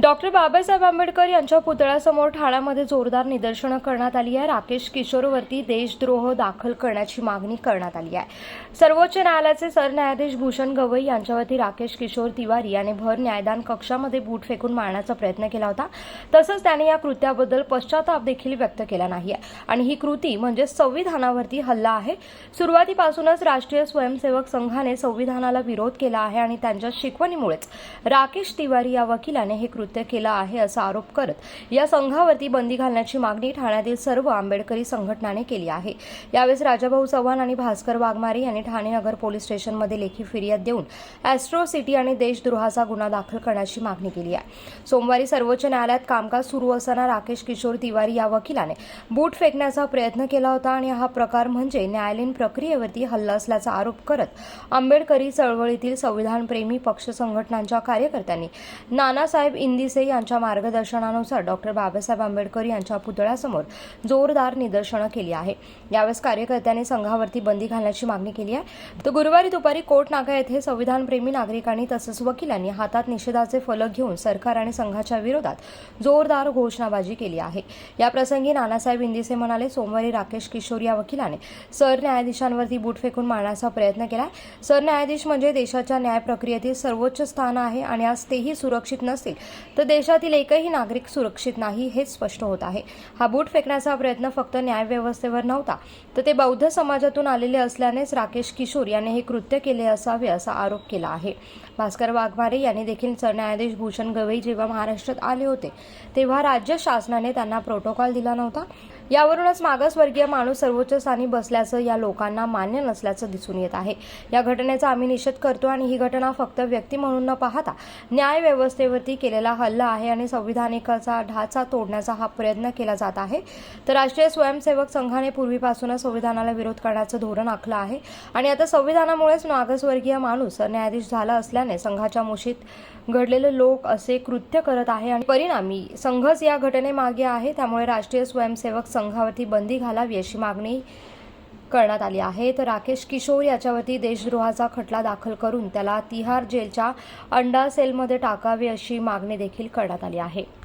Doctor Babasaheb Ambedkar यांच्या पुतळ्यासमोर ठाण्यामध्ये जोरदार निदर्शनं करण्यात आली आहे. राकेश किशोरवरती देशद्रोह दाखल करण्याची मागणी करण्यात आली आहे. सर्वोच्च न्यायालयाचे सरन्यायाधीश भूषण गवई यांच्यावरती राकेश किशोर तिवारी याने भर न्यायदान कक्षामध्ये बूट फेकून मारण्याचा प्रयत्न केला होता. तसंच त्याने या कृत्याबद्दल पश्चाताप देखील व्यक्त केला नाही आहे. आणि ही कृती म्हणजे संविधानावरती हल्ला आहे. सुरुवातीपासूनच राष्ट्रीय स्वयंसेवक संघाने संविधानाला विरोध केला आहे आणि त्यांच्या शिकवणीमुळेच राकेश तिवारी या वकिलाने हे कृत्य केलं आहे असा आरोप करत या संघावरती बंदी घालण्याची मागणी ठाण्यातील सर्व आंबेडकरी संघटनाने केली आहे. यावेळेस राजाभाऊ चव्हाण आणि भास्कर वाघमारे यांनी ठाणे नगर पोलीस स्टेशनमध्ये लेखी फिर्याद देऊन ॲस्ट्रो सिटी आणि देशद्रोहाचा गुन्हा दाखल करण्याची मागणी केली आहे. सोमवारी सर्वोच्च न्यायालयात कामकाज सुरू असताना राकेश किशोर तिवारी या वकिलाने बूट फेकण्याचा प्रयत्न केला होता आणि हा प्रकार म्हणजे न्यायालयीन प्रक्रियेवरती हल्ला असल्याचा आरोप करत आंबेडकरी चळवळीतील संविधानप्रेमी पक्ष संघटनांच्या कार्यकर्त्यांनी नानासाहेब इंदिसे यांच्या मार्गदर्शनानुसार डॉक्टर बाबासाहेब आंबेडकर यांच्या पुतळ्यासमोर जोरदार निदर्शनं केली आहे. यावेळेस कार्यकर्त्यांनी संघावरती बंदी घालण्याची मागणी केली आहे. तर गुरुवारी दुपारी कोट नाका येथे संविधानप्रेमी नागरिकांनी तसंच वकिलांनी हातात निषेधाचे फलक घेऊन सरकार आणि संघाच्या विरोधात जोरदार घोषणाबाजी केली आहे. याप्रसंगी नानासाहेब इंदिसे म्हणाले सोमवारी राकेश किशोर या वकिलाने सरन्यायाधीशांवरती बूट फेकून मारण्याचा प्रयत्न केला सरन्यायाधीश म्हणजे देशाच्या न्याय प्रक्रियेतील सर्वोच्च स्थान आहे आणि आज तेही सुरक्षित नसतील. तर देशातील एकही नागरिक सुरक्षित नाही हेच स्पष्ट होत आहे. हा बूट फेकण्याचा प्रयत्न फक्त न्यायव्यवस्थेवर नव्हता तर ते बौद्ध समाजातून आलेले असल्यानेच राकेश किशोर याने हे कृत्य केले असावे असा आरोप केला आहे. भास्कर वाघमारे यांनी देखील सरन्यायाधीश भूषण गवई जेव्हा महाराष्ट्रात आले होते तेव्हा राज्य शासनाने त्यांना प्रोटोकॉल दिला नव्हता. यावरूनच मागासवर्गीय माणूस सर्वोच्च स्थानी बसल्याचं या लोकांना मान्य नसल्याचं दिसून येत आहे. या घटनेचा आम्ही निषेध करतो आणि ही घटना फक्त व्यक्ती म्हणून न पाहता न्याय व्यवस्थेवरती केलेला हल्ला आहे आणि संविधानिकाचा ढाचा तोडण्याचा हा प्रयत्न केला जात आहे. तर राष्ट्रीय स्वयंसेवक संघाने पूर्वीपासूनच संविधानाला विरोध करण्याचं धोरण आखलं आहे आणि आता संविधानामुळेच मागासवर्गीय माणूस न्यायाधीश झाला असल्याने संघाच्या मुशीत घडलेले लोक असे कृत्य करत आहे आणि परिणामी संघच या घटनेमागे आहे. त्यामुळे राष्ट्रीय स्वयंसेवक संघावरती बंदी घालावी अशी मागणी करण्यात आली आहे. तर राकेश किशोर याच्यावरती देशद्रोहाचा खटला दाखल करून त्याला तिहार जेलच्या अंडा सेलमध्ये टाकावे अशी मागणी देखील करण्यात आली आहे.